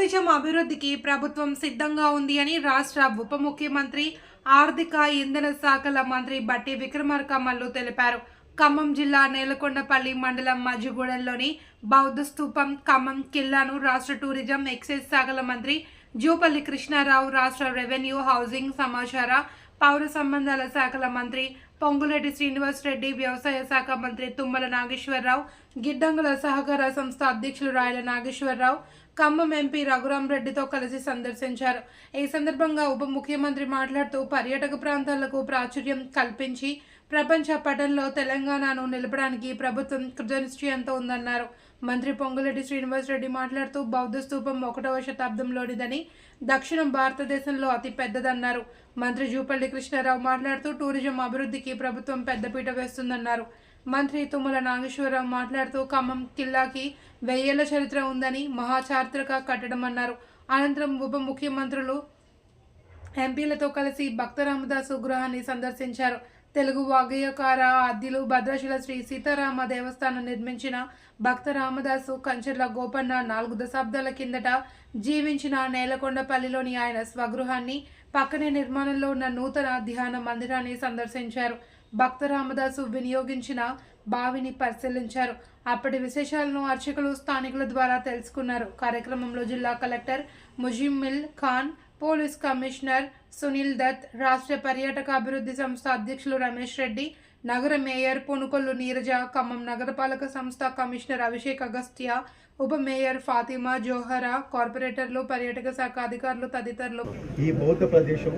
Tourism అభివృద్ధికి ప్రభుత్వం సిద్ధంగా ఉంది అని రాష్ట్ర ఉప ముఖ్యమంత్రి ఆర్థిక ఇంధన శాఖల మంత్రి బట్టి విక్రమార్క మల్లు తెలిపారు. ఖమ్మం జిల్లా నేలకొండపల్లి మండలం మజ్జిగూడెంలోని బౌద్ధ స్థూపం ఖమ్మం కిల్లాను రాష్ట్ర టూరిజం ఎక్సైజ్ శాఖల మంత్రి జూపల్లి కృష్ణారావు రాష్ట్ర రెవెన్యూ హౌసింగ్ సమాచార పౌర సంబంధాల శాఖల మంత్రి పొంగులేటి శ్రీనివాస్ రెడ్డి వ్యవసాయ శాఖ మంత్రి తుమ్మల నాగేశ్వరరావు గిడ్డంగుల సహకార సంస్థ అధ్యక్షులు రాయల నాగేశ్వరరావు ఖమ్మం ఎంపీ రఘురామరెడ్డితో కలిసి సందర్శించారు. ఈ సందర్భంగా ఉప ముఖ్యమంత్రి మాట్లాడుతూ పర్యాటక ప్రాంతాలకు ప్రాచుర్యం కల్పించి ప్రపంచ పటంలో తెలంగాణను నిలపడానికి ప్రభుత్వం కృతనిశ్చయంతో ఉందన్నారు. మంత్రి పొంగులెడ్డి శ్రీనివాస్ రెడ్డి మాట్లాడుతూ బౌద్ధ స్థూపం ఒకటవ శతాబ్దంలోనిదని దక్షిణ భారతదేశంలో అతి పెద్దదన్నారు. మంత్రి జూపల్లి కృష్ణారావు మాట్లాడుతూ టూరిజం అభివృద్ధికి ప్రభుత్వం పెద్దపీట వేస్తుందన్నారు. మంత్రి తుమ్మల నాగేశ్వరరావు మాట్లాడుతూ ఖమ్మం కిల్లాకి వెయ్యేళ్ళ చరిత్ర ఉందని మహాచారిత్రక కట్టడం అన్నారు. అనంతరం ఉప ముఖ్యమంత్రులు ఎంపీలతో కలిసి భక్త రామదాసు గృహాన్ని సందర్శించారు. తెలుగు వాగ్గేయకార ఆద్యులు భద్రాచల శ్రీ సీతారామ దేవస్థానం నిర్మించిన భక్త రామదాసు కంచర్ల గోపన్న నాలుగు దశాబ్దాల కిందట జీవించిన నేలకొండపల్లిలోని ఆయన స్వగృహాన్ని పక్కనే నిర్మాణంలో ఉన్న నూతన ధ్యాన మందిరాన్ని సందర్శించారు. భక్త రామదాసు వినియోగించిన బావిని పరిశీలించారు. అప్పటి విశేషాలను అర్చకులు స్థానికుల ద్వారా తెలుసుకున్నారు. కార్యక్రమంలో జిల్లా collector Muzammil Khan police commissioner Sunil Dutt రాష్ట్ర పర్యాటక అభివృద్ధి సంస్థ అధ్యక్షులు రమేష్ రెడ్డి నగర మేయర్ పొనుకొల్లు నీరజ ఖమ్మం నగరపాలక సంస్థ కమిషనర్ అభిషేక్ అగస్త్య ఉప మేయర్ ఫాతిమా జోహరా కార్పొరేటర్లు పర్యాటక శాఖ అధికారులు తదితరులు. ఈ బౌద్ధ ప్రదేశం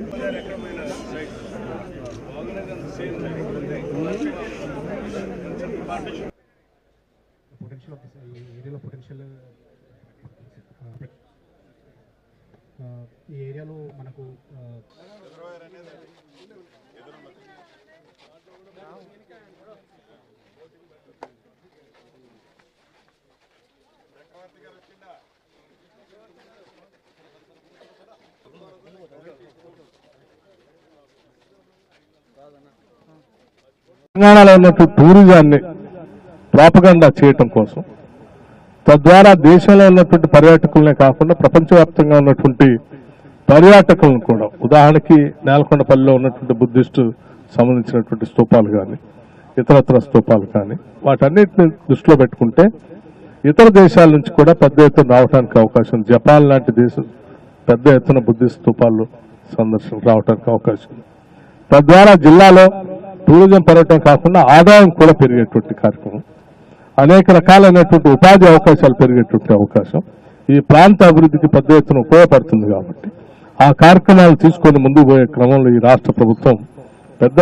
పొటెన్షియల్ ఆఫ్ ఈ ఏరియాలో పొటెన్షియల్ ఈ ఏరియాలో మనకు తెలంగాణలో ఉన్నటువంటి టూరిజాన్ని ప్రాపగండా చేయటం కోసం తద్వారా దేశంలో ఉన్నటువంటి పర్యాటకులనే కాకుండా ప్రపంచవ్యాప్తంగా ఉన్నటువంటి పర్యాటకులను కూడా ఉదాహరణకి నేలకొండపల్లిలో ఉన్నటువంటి బుద్ధిస్టు సంబంధించినటువంటి స్తూపాలు కానీ ఇతరత్ర స్తూపాలు కానీ వాటన్నిటిని దృష్టిలో పెట్టుకుంటే ఇతర దేశాల నుంచి కూడా పెద్ద ఎత్తున రావడానికి అవకాశం జపాన్ లాంటి దేశం పెద్ద ఎత్తున బుద్ధి స్థూపాలు సందర్శనకు రావడానికి అవకాశం ఉంది. తద్వారా జిల్లాలో టూరిజం పెరగటం కాకుండా ఆదాయం కూడా పెరిగేటువంటి కార్యక్రమం అనేక రకాలైనటువంటి ఉపాధి అవకాశాలు పెరిగేటువంటి అవకాశం ఈ ప్రాంత అభివృద్ధికి పెద్ద ఎత్తున ఉపయోగపడుతుంది కాబట్టి ఆ కార్యక్రమాలు తీసుకొని ముందుకు పోయే క్రమంలో ఈ రాష్ట్ర ప్రభుత్వం పెద్ద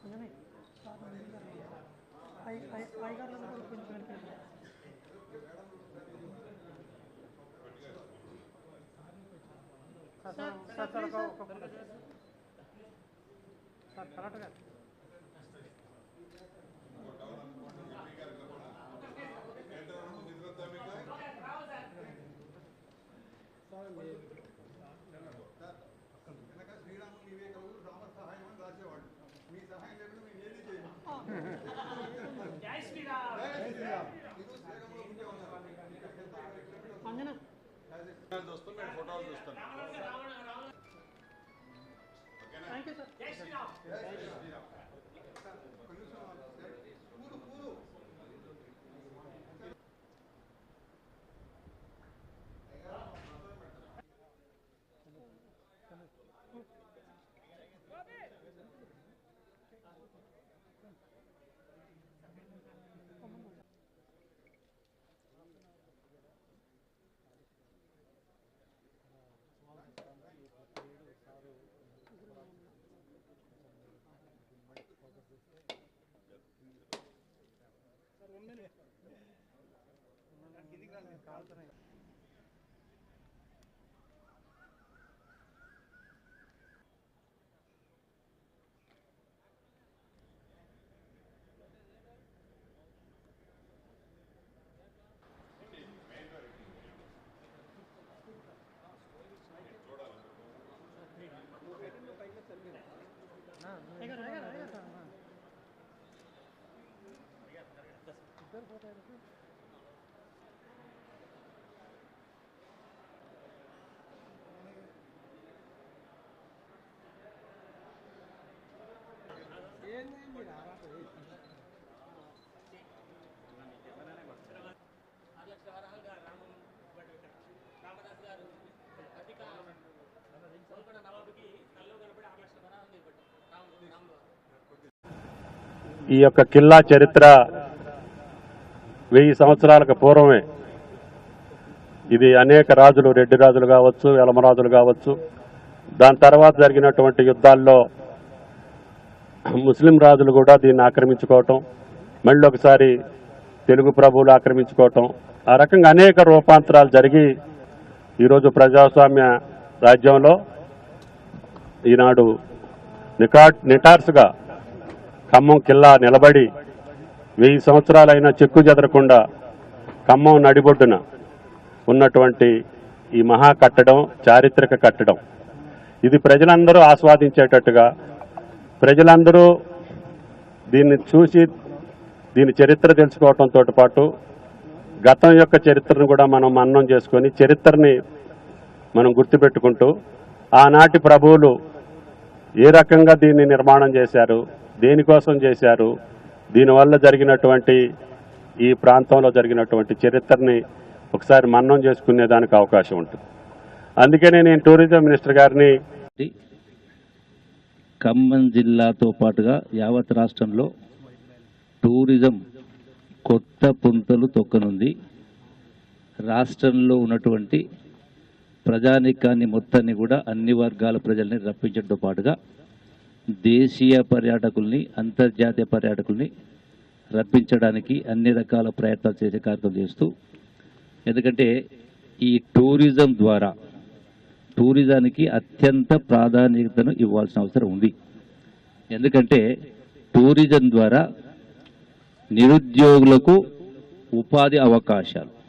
కొంచెమే ఐగర్లో కూడా కొంచెం వెళ్ళిపోయింది sir sir sir correct Sriramulu నీవే కలుగు రామ సహాయం అని రాసేవాడు మీ సహాయం లేకుండా మేము ఏది చేయము చూస్తాం మేము ఫోటోలు చూస్తాం ఓకేనా జై శ్రీరామ్ జై శ్రీరామ్ हाँ, हाँ। इधर होता है ఈ యొక్క కిల్లా చరిత్ర వెయ్యి సంవత్సరాలకు పూర్వమే. ఇది అనేక రాజులు రెడ్డి రాజులు కావచ్చు యలమరాజులు కావచ్చు. దాని తర్వాత జరిగినటువంటి యుద్ధాల్లో ముస్లిం రాజులు కూడా దీన్ని ఆక్రమించుకోవటం మళ్ళీ ఒకసారి తెలుగు ప్రభువులు ఆక్రమించుకోవటం ఆ రకంగా అనేక రూపాంతరాలు జరిగి ఈరోజు ప్రజాస్వామ్య రాజ్యంలో ఈనాడు నికాట్ నిటార్స్గా ఖమ్మం కిల్లా నిలబడి వెయ్యి సంవత్సరాలైన చెక్కు చెదరకుండా ఖమ్మం నడిబొడ్డున ఉన్నటువంటి ఈ మహా కట్టడం చారిత్రక కట్టడం. ఇది ప్రజలందరూ ఆస్వాదించేటట్టుగా ప్రజలందరూ దీన్ని చూసి దీని చరిత్ర తెలుసుకోవడంతో పాటు గతం యొక్క చరిత్రను కూడా మనం మన్నం చేసుకొని చరిత్రని మనం గుర్తుపెట్టుకుంటూ ఆనాటి ప్రభువులు ఏ రకంగా దీన్ని నిర్మాణం చేశారు దేనికోసం చేశారు దీనివల్ల జరిగినటువంటి ఈ ప్రాంతంలో జరిగినటువంటి చరిత్రని ఒకసారి మన్నం చేసుకునే దానికి అవకాశం ఉంటుంది. అందుకనే నేను టూరిజం మినిస్టర్ గారిని ఖమ్మం జిల్లాతో పాటుగా యావత్ రాష్ట్రంలో టూరిజం కొత్త పుంతలు తొక్కనుంది. రాష్ట్రంలో ఉన్నటువంటి ప్రజానికాన్ని మొత్తాన్ని కూడా అన్ని వర్గాల ప్రజల్ని రప్పించడంతో పాటుగా దేశీయ పర్యాటకుల్ని అంతర్జాతీయ పర్యాటకుల్ని రప్పించడానికి అన్ని రకాల ప్రయత్నాలు చేసే కార్యక్రమం చేస్తూ ఎందుకంటే ఈ టూరిజం ద్వారా టూరిజానికి అత్యంత ప్రాధాన్యతను ఇవ్వాల్సిన అవసరం ఉంది. ఎందుకంటే టూరిజం ద్వారా నిరుద్యోగులకు ఉపాధి అవకాశాలు.